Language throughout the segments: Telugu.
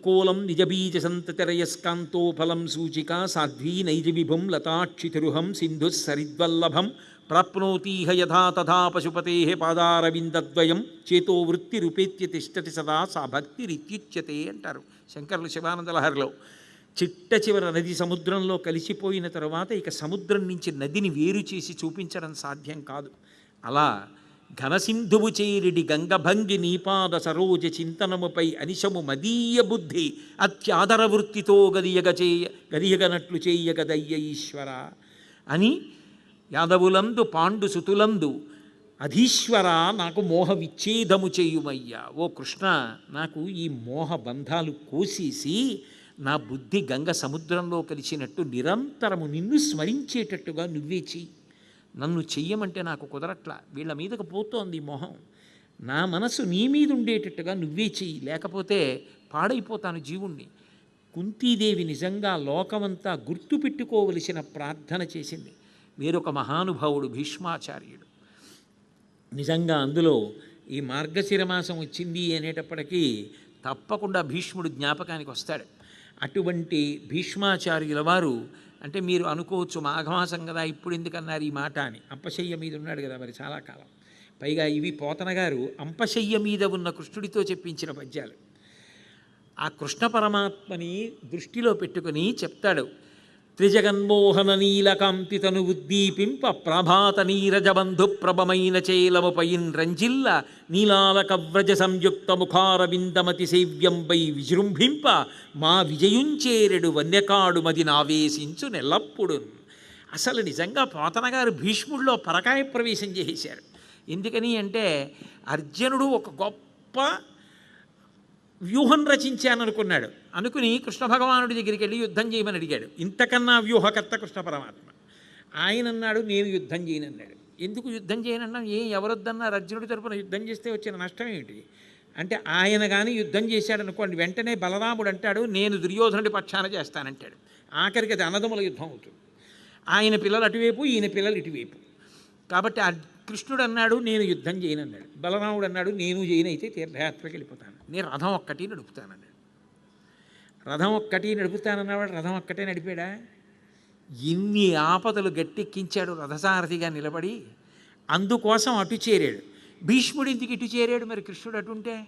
అంకోలం నిజబీజ సంతతిరయస్కాంతో ఫలం సూచిక సాధ్వీ నైజ విభుం లతాక్షితిరుహం సింధు సరిద్వల్లభం ప్రాప్నోతీహ యథా తథా పశుపతే పాదారవిందద్వయం చేతో వృత్తిరుపేత్య తిష్టతి సదా సా భక్తిరిత్యుచ్యతే అంటారు శంకరులు శివానందలహరిలో. చిట్ట చివర నది సముద్రంలో కలిసిపోయిన తర్వాత ఇక సముద్రం నుంచి నదిని వేరు చేసి చూపించడం సాధ్యం కాదు. అలా ఘనసింధువు చేరిడి గంగభంగి నీపాద సరోజ చింతనముపై అనిశము మదీయ బుద్ధి అత్యాదర వృత్తితో గదియగ చేయ గదియగనట్లు చేయగదయ్య ఈశ్వర అని యాదవులందు పాండు సుతులందు అధీశ్వర నాకు మోహ విచ్ఛేదము చేయుమయ్యా. ఓ కృష్ణ నాకు ఈ మోహ బంధాలు కోసేసి నా బుద్ధి గంగ సముద్రంలో కలిసినట్టు నిరంతరము నిన్ను స్మరించేటట్టుగా నువ్వే చెయ్యి. నన్ను చెయ్యమంటే నాకు కుదరట్లా. వీళ్ళ మీదకు పోతోంది మొహం. నా మనసు నీ మీద ఉండేటట్టుగా నువ్వే చెయ్యి. లేకపోతే పాడైపోతాను జీవుణ్ణి. కుంతీదేవి నిజంగా లోకమంతా గుర్తుపెట్టుకోవలసిన ప్రార్థన చేసింది. వేరొక మహానుభావుడు భీష్మాచార్యుడు. నిజంగా అందులో ఈ మార్గశిరమాసం వచ్చింది అనేటప్పటికీ తప్పకుండా భీష్ముడు జ్ఞాపకానికి వస్తాడు. అటువంటి భీష్మాచార్యుల వారు అంటే మీరు అనుకోవచ్చు మాఘమాసం కదా ఇప్పుడు ఎందుకన్నారు ఈ మాట అని. అంపశయ్య మీద ఉన్నాడు కదా మరి చాలా కాలం. పైగా ఇవి పోతన గారు అంపశయ్య మీద ఉన్న కృష్ణుడితో చెప్పించిన పద్యాలు. ఆ కృష్ణ పరమాత్మని దృష్టిలో పెట్టుకుని చెప్తాడు. త్రిజగన్మోహన నీలకాంతితను ఉద్దీపింప ప్రభాత నీరజబంధు ప్రభమైన చేలముపైన్ రంజిల్ల నీలాలక వ్రజ సంయుక్త ముఖారవిందమతి సేవ్యంపై విజృంభింప మా విజయుంచేరెడు వన్యకాడు మది నావేశించు నెల్లప్పుడు అసలు నిజంగా పోతనగారు భీష్ముడిలో పరకాయ ప్రవేశం చేశారు ఎందుకని అంటే అర్జునుడు ఒక గొప్ప వ్యూహం రచించాననుకున్నాడు. అనుకుని కృష్ణ భగవానుడి దగ్గరికి వెళ్ళి యుద్ధం చేయమని అడిగాడు. ఇంతకన్నా వ్యూహకర్త కృష్ణ పరమాత్మ. ఆయన అన్నాడు నేను యుద్ధం చేయనన్నాడు. ఎందుకు యుద్ధం చేయనన్నా? ఏ ఎవరొద్దన్నారు అర్జునుడి తరపున యుద్ధం చేస్తే వచ్చిన నష్టం ఏమిటి? అంటే ఆయన కానీ యుద్ధం చేశాడు అనుకోండి వెంటనే బలరాముడు అంటాడు నేను దుర్యోధనుడి పక్షాన చేస్తానంటాడు. ఆఖరికి అది అన్నదముల యుద్ధం అవుతుంది. ఆయన పిల్లలు అటువైపు ఈయన పిల్లలు ఇటువైపు. కాబట్టి కృష్ణుడు అన్నాడు నేను యుద్ధం చేయనన్నాడు. బలరాముడు అన్నాడు నేను చేయనైతే తీర్థయాత్రకి వెళ్ళిపోతాను. నేను రథం ఒక్కటి నడుపుతానన్నాడు. రథం ఒక్కటి నడుపుతానన్నవాడు రథం ఒక్కటే నడిపాడా? ఇన్ని ఆపదలు గట్టెక్కించాడు రథసారథిగా నిలబడి అందుకోసం అటు చేరాడు. భీష్ముడు ఇంటికి ఇటు చేరాడు మరి కృష్ణుడు అటుంటే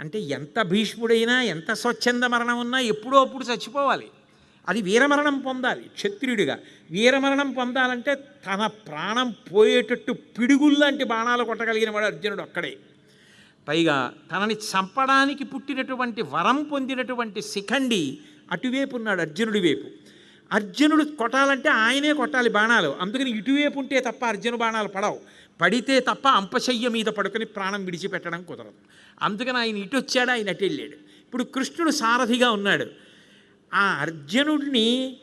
అంటే ఎంత భీష్ముడైనా ఎంత స్వచ్ఛంద మరణం ఉన్నా ఎప్పుడో అప్పుడు చచ్చిపోవాలి. అది వీరమరణం పొందాలి క్షత్రియుడిగా. వీరమరణం పొందాలంటే తన ప్రాణం పోయేటట్టు పిడుగుల్లాంటి బాణాలు కొట్టగలిగిన వాడు అర్జునుడు ఒక్కడే. పైగా తనని చంపడానికి పుట్టినటువంటి వరం పొందినటువంటి శిఖండి అటువైపు ఉన్నాడు అర్జునుడి వైపు. అర్జునుడు కొట్టాలంటే ఆయనే కొట్టాలి బాణాలు. అందుకని ఇటువైపు ఉంటే తప్ప అర్జును బాణాలు పడవు. పడితే తప్ప అంపశయ్య మీద పడుకొని ప్రాణం విడిచిపెట్టడం కుదరదు. అందుకని ఆయన ఇటు వచ్చాడు ఆయన అటు వెళ్ళాడు ఇప్పుడు కృష్ణుడు సారథిగా ఉన్నాడు. ఆ అర్జునుడిని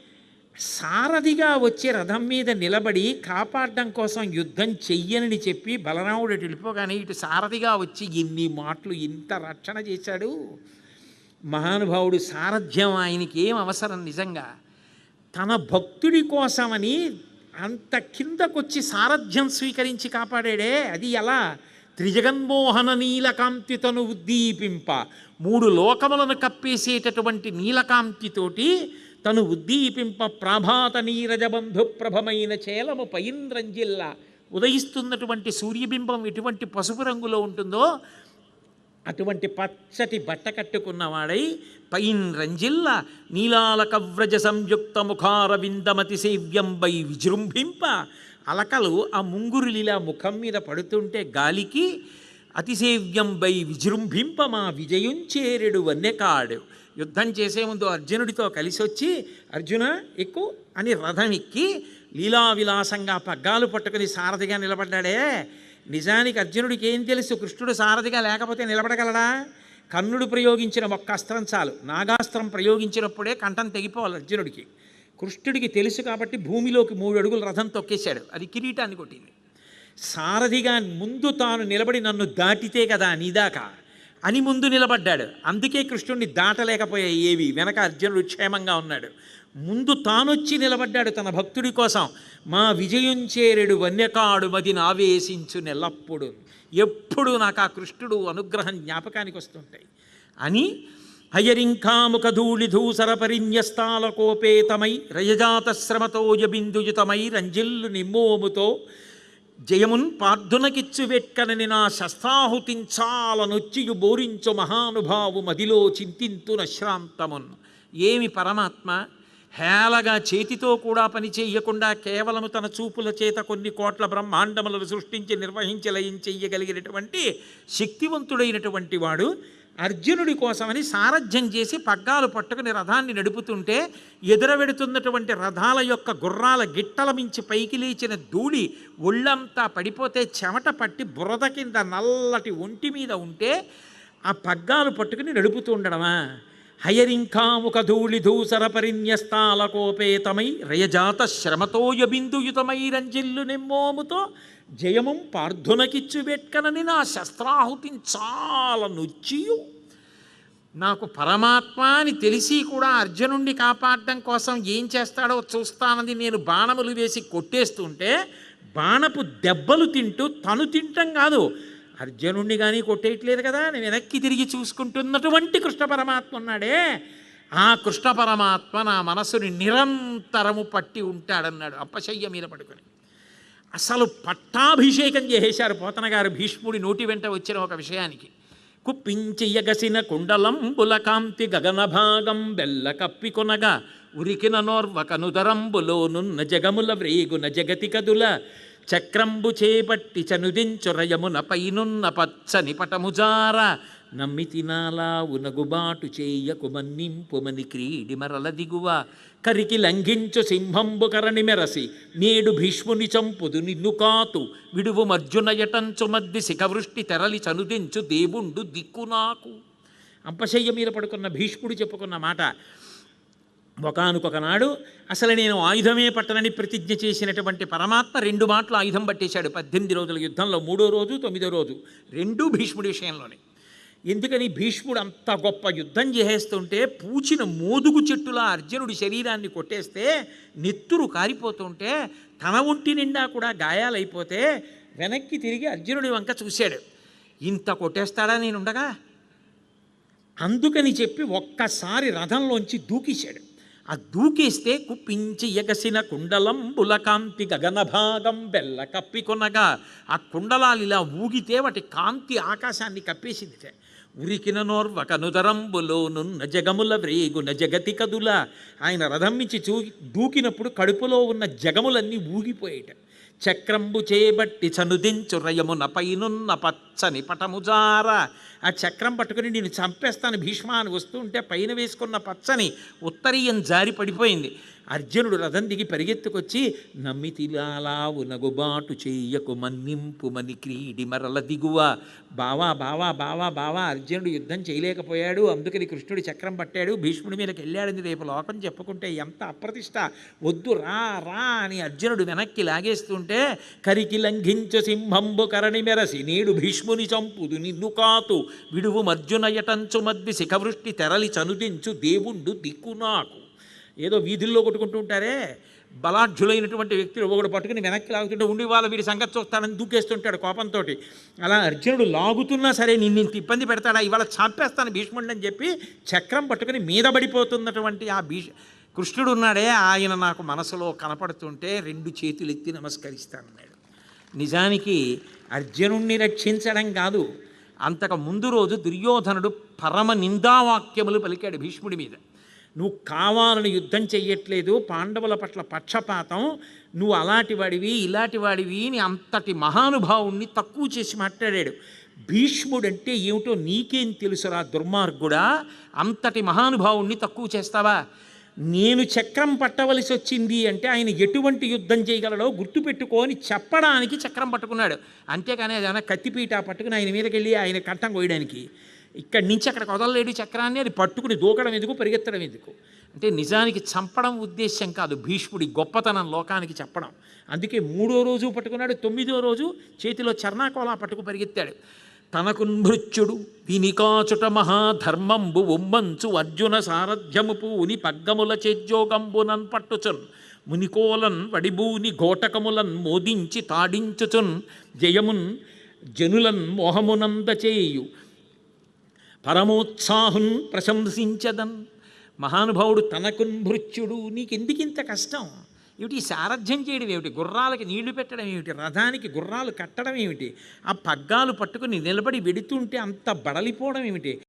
సారథిగా వచ్చే రథం మీద నిలబడి కాపాడడం కోసం యుద్ధం చెయ్యనని చెప్పి బలరాముడు అటు వెళ్ళిపోగానే ఇటు సారథిగా వచ్చి ఇన్ని మాటలు ఇంత రక్షణ చేశాడు. మహానుభావుడు సారథ్యం ఆయనకి ఏం అవసరం నిజంగా? తన భక్తుడి కోసమని అంత కిందకొచ్చి సారథ్యం స్వీకరించి కాపాడాడే? అది ఎలా? త్రిజగన్మోహన నీలకాంతితను ఉద్దీపింప. మూడు లోకములను కప్పేసేటటువంటి నీలకాంతితోటి తను ఉద్దీపింప ప్రాభాత నీరజబంధు ప్రభమైన చేలము పైంద్రంజిల్లా ఉదయిస్తున్నటువంటి సూర్యబింబం ఎటువంటి పసుపు రంగులో ఉంటుందో అటువంటి పచ్చటి బట్ట కట్టుకున్నవాడై పైన్ రంజిల్ల నీలాలక సంయుక్త ముఖార విందమతి సేవ్యంబై విజృంభింప. అలకలు ఆ ముంగురులిలా ముఖం మీద పడుతుంటే గాలికి అతిసేవ్యంబై విజృంభింప మా విజయం చేరెడు వన్నెకాడు. యుద్ధం చేసే ముందు అర్జునుడితో కలిసి వచ్చి అర్జున ఎక్కు అని రథం ఎక్కి లీలా విలాసంగా పగ్గాలు పట్టుకుని సారథిగా నిలబడ్డాడే. నిజానికి అర్జునుడికి ఏం తెలుసు? కృష్ణుడు సారథిగా లేకపోతే నిలబడగలడా? కర్ణుడు ప్రయోగించిన ఒక్క అస్త్రం చాలు. నాగాస్త్రం ప్రయోగించినప్పుడే కంఠం తెగిపోవాలి అర్జునుడికి. కృష్ణుడికి తెలుసు కాబట్టి భూమిలోకి మూడు అడుగులు రథం తొక్కేశాడు. అది కిరీటాన్ని కొట్టింది. సారథిగా ముందు తాను నిలబడి నన్ను దాటితే కదా నీదాకా అని ముందు నిలబడ్డాడు. అందుకే కృష్ణుడిని దాటలేకపోయాయి ఏవి? వెనక అర్జునుడు క్షేమంగా ఉన్నాడు. ముందు తానొచ్చి నిలబడ్డాడు తన భక్తుడి కోసం. మా విజయం చేరెడు వన్యకాడు మది ఆవేశించు నెల్లప్పుడు. ఎప్పుడు నాకు ఆ కృష్ణుడు అనుగ్రహం జ్ఞాపకానికి వస్తుంటాయి. అని హయరింఖాముఖధూళిధూసర పరిన్యస్తాల కోపేతమై రయజాత రంజిల్లు నిమ్మోముతో జయమున్ పార్థునకిచ్చు వెట్కనని నా శస్త్రాహుతించాలనొచ్చియు బోరించు మహానుభావు మదిలో చింతింతున శ్రాంతమున్. ఏమి పరమాత్మ? హేళగా చేతితో కూడా పని చేయకుండా కేవలము తన చూపుల చేత కొన్ని కోట్ల బ్రహ్మాండములను సృష్టించి నిర్వహించి లయం చెయ్యగలిగినటువంటి శక్తివంతుడైనటువంటి వాడు అర్జునుడి కోసమని సారథ్యం చేసి పగ్గాలు పట్టుకుని రథాన్ని నడుపుతుంటే ఎదురవెడుతున్నటువంటి రథాల యొక్క గుర్రాల గిట్టల మించి పైకి లేచిన ధూళి ఒళ్ళంతా పడిపోతే చెమట పట్టి బురద కింద నల్లటి ఒంటి మీద ఉంటే ఆ పగ్గాలు పట్టుకుని నడుపుతూ ఉండడమా? హయరింఖాముఖ ధూళి ధూసర కోపేతమై రయజాత శ్రమతో యబిందుయుతమై రంజిల్లు నిమ్మోముతో జయముం పార్థునకిచ్చు వెట్కనని నా శస్త్రాహుతిని చాలా నొచ్చియు. నాకు పరమాత్మ అని తెలిసి కూడా అర్జునుణ్ణి కాపాడడం కోసం ఏం చేస్తాడో చూస్తానని నేను బాణములు వేసి కొట్టేస్తుంటే బాణపు దెబ్బలు తింటూ తను తింటం కాదు అర్జునుణ్ణి కానీ కొట్టేయట్లేదు కదా నేను వెనక్కి తిరిగి చూసుకుంటున్నటువంటి కృష్ణ పరమాత్మ ఉన్నాడే. ఆ కృష్ణ పరమాత్మ నా మనసుని నిరంతరము పట్టి ఉంటాడన్నాడు అప్పశయ్య మీద పడుకొని. అసలు పట్టాభిషేకం చేసేశారు పోతన గారు భీష్ముడి నోటి వెంట వచ్చిన ఒక విషయానికి. కుప్పించియగసిన కుండలంబుల కాంతి గగన భాగం బెల్ల కప్పికొనగా ఉరికిన నోర్వకనుదరంబులోనున్న జగముల వ్రేగున జగతి కదుల చక్రంబు చేపట్టి చనుదించురయమున పైనున్న పచ్చని పటముజార నమ్మి తినాలా ఉనగుబాటు చేయకు మన్నింపుమని క్రీడి మరల దిగువ. కరికి లంఘించు సింహంబు కరణి మెరసి నేడు భీష్ముని చంపుదు నిన్ను కాతు. విడువు మర్జున యటంచు మద్ది శిఖవృష్టి తెరలి చనుదించు దేవుండు దిక్కు నాకు. అంపశయ్య మీద పడుకున్న భీష్ముడు చెప్పుకున్న మాట ఒకనొకనాడు అసలు నేను ఆయుధమే పట్టనని ప్రతిజ్ఞ చేసినటువంటి పరమాత్మ రెండు మాటలు ఆయుధం పట్టేశాడు పద్దెనిమిది రోజుల యుద్ధంలో మూడో రోజు తొమ్మిదో రోజు రెండు భీష్ముడి విషయంలోనే. ఎందుకని భీష్ముడు అంత గొప్ప యుద్ధం చేసేస్తుంటే పూచిన మోదుగు చెట్టులా అర్జునుడి శరీరాన్ని కొట్టేస్తే నెత్తురు కారిపోతుంటే తన ఒంటి నిండా కూడా గాయాలైపోతే వెనక్కి తిరిగి అర్జునుడి వంక చూశాడు. ఇంత కొట్టేస్తాడా నేనుండగా? అందుకని చెప్పి ఒక్కసారి రథంలోంచి దూకిశాడు. ఆ దూకేస్తే కుప్పించి ఎగసిన కుండలం బులకాంతి గగనభాగం బెల్ల బెల్ల కప్పికొనగా ఆ కుండలాలు ఇలా ఊగితే వాటి కాంతి ఆకాశాన్ని కప్పేసింది ఉరికిన నోర్వ నోర్వకనుదరంబులోనున్న జగముల వ్రేగున జగతి కదుల. ఆయన రథం నుంచి చూ దూకినప్పుడు కడుపులో ఉన్న జగములన్నీ ఊగిపోయేట. చక్రంబు చేయబట్టి చనుదించు రయమున పైనున్న పచ్చని పటముజార ఆ చక్రం పట్టుకుని నేను చంపేస్తాను భీష్మ అని వస్తుంటే పైన వేసుకున్న పచ్చని ఉత్తరీయం జారి పడిపోయింది. అర్జునుడు రథం దిగి పరిగెత్తుకొచ్చి నమ్మితిలాలావు నగుబాటు చెయ్యకు మన్నింపు మని క్రీడి మరల దిగువ. బావా బావా బావా బావా అర్జునుడు యుద్ధం చేయలేకపోయాడు. అందుకని కృష్ణుడు చక్రం పట్టాడు. భీష్ముడి మీదకి వెళ్ళాడని రేపు లోకం చెప్పుకుంటే ఎంత అప్రతిష్ట. వద్దు రా రా అని అర్జునుడు వెనక్కి లాగేస్తుంటే కరికి లంఘించు సింహంబు కరణి మెరసి నేడు భీష్ముని చంపుదు నిన్ను కాతు విడువు మర్జునయటంచు మద్ది శిఖవృష్టి తెరలి చనుదించు దేవుండు దిక్కు నాకు. ఏదో వీధుల్లో కొట్టుకుంటూ ఉంటారే. బలాఢ్యులైనటువంటి వ్యక్తులు ఒకడు పట్టుకుని వెనక్కి లాగుతుంటే ఉండి వాళ్ళ వీడి సంగతి చూస్తానని దూకేస్తుంటాడు కోపంతో అలా అర్జునుడు లాగుతున్నా సరే నిన్ను ఇంత ఇబ్బంది పెడతాడా? ఇవాళ చంపేస్తాను భీష్ముడిని అని చెప్పి చక్రం పట్టుకుని మీద పడిపోతున్నటువంటి ఆ భీష్ కృష్ణుడు ఉన్నాడే. ఆయన నాకు మనసులో కనపడుతుంటే రెండు చేతులు ఎత్తి నమస్కరిస్తానన్నాడు నిజానికి అర్జునుణ్ణి రక్షించడం కాదు. అంతకు ముందు రోజు దుర్యోధనుడు పరమ నిందావాక్యములు పలికాడు భీష్ముడి మీద. నువ్వు కావాలని యుద్ధం చెయ్యట్లేదు పాండవుల పట్ల పక్షపాతం నువ్వు అలాంటి వాడివి ఇలాంటి వాడివి అని అంతటి మహానుభావుణ్ణి తక్కువ చేసి మాట్లాడాడు. భీష్ముడంటే ఏమిటో నీకేం తెలుసురా దుర్మార్గుడా? అంతటి మహానుభావుణ్ణి తక్కువ చేస్తావా? నేను చక్రం పట్టవలసి వచ్చింది అంటే ఆయన ఎటువంటి యుద్ధం చేయగలడో గుర్తుపెట్టుకొని చెప్పడానికి చక్రం పట్టుకున్నాడు. అంతేకాని ఏదైనా కత్తిపీట పట్టుకుని ఆయన మీదకి వెళ్ళి ఆయన కంఠం కోయడానికి ఇక్కడి నుంచి అక్కడికి వదలలేడు చక్రాన్ని అది పట్టుకుని దూకడం ఎందుకు పరిగెత్తడం ఎందుకు? అంటే నిజానికి చంపడం ఉద్దేశ్యం కాదు భీష్ముడి గొప్పతనం లోకానికి చెప్పడం. అందుకే మూడో రోజు పట్టుకున్నాడు తొమ్మిదో రోజు చేతిలో చర్ణాకోలా పట్టుకు పరిగెత్తాడు. తనకు మృత్యుడు వినికాచుట మహాధర్మంబు ఉమ్మంచు అర్జున సారథ్యము పూని పగ్గముల చేజ్యోగంబునన్ పట్టుచున్. మునికోలన్ వడిబూని ఘోటకములన్ మోదించి తాడించుచున్. జయమున్ జనులన్ మోహమునంద చేయు పరమోత్సాహం ప్రశంసించదన్. మహానుభావుడు తనకున్ భృత్యుడు నీకెందుకింత కష్టం? ఏమిటి సారథ్యం చేయడం ఏమిటి? గుర్రాలకి నీళ్ళు పెట్టడం ఏమిటి? రథానికి గుర్రాలు కట్టడం ఏమిటి? ఆ పగ్గాలు పట్టుకుని నిలబడి వెడుతుంటే అంత బడలిపోవడం ఏమిటి?